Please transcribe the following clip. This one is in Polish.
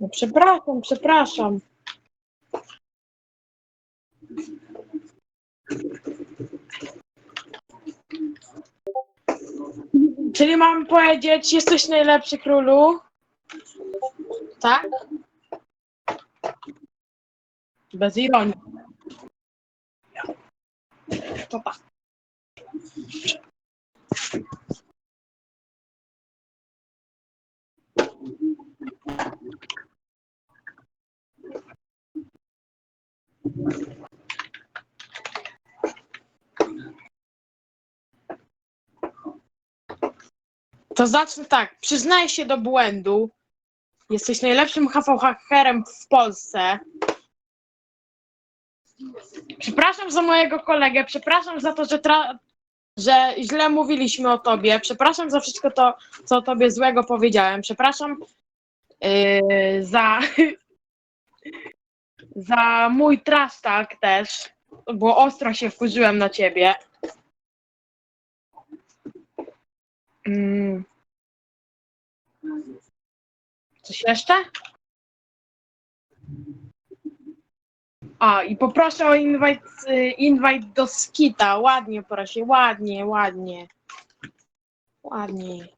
No przepraszam, przepraszam. Czyli mam powiedzieć, jesteś najlepszy królu? Tak? Bez ironii. Tak. To zacznę tak. Przyznaję się do błędu. Jesteś najlepszym hakerem w Polsce. Przepraszam za mojego kolegę, przepraszam za to, że, tra- że źle mówiliśmy o tobie, przepraszam za wszystko to, co o tobie złego powiedziałem, przepraszam yy, za, za mój trash talk też, bo ostro się wkurzyłem na ciebie. Mm. Coś jeszcze? A, i poproszę o invite, invite do skita. Ładnie proszę, ładnie, ładnie. Ładnie.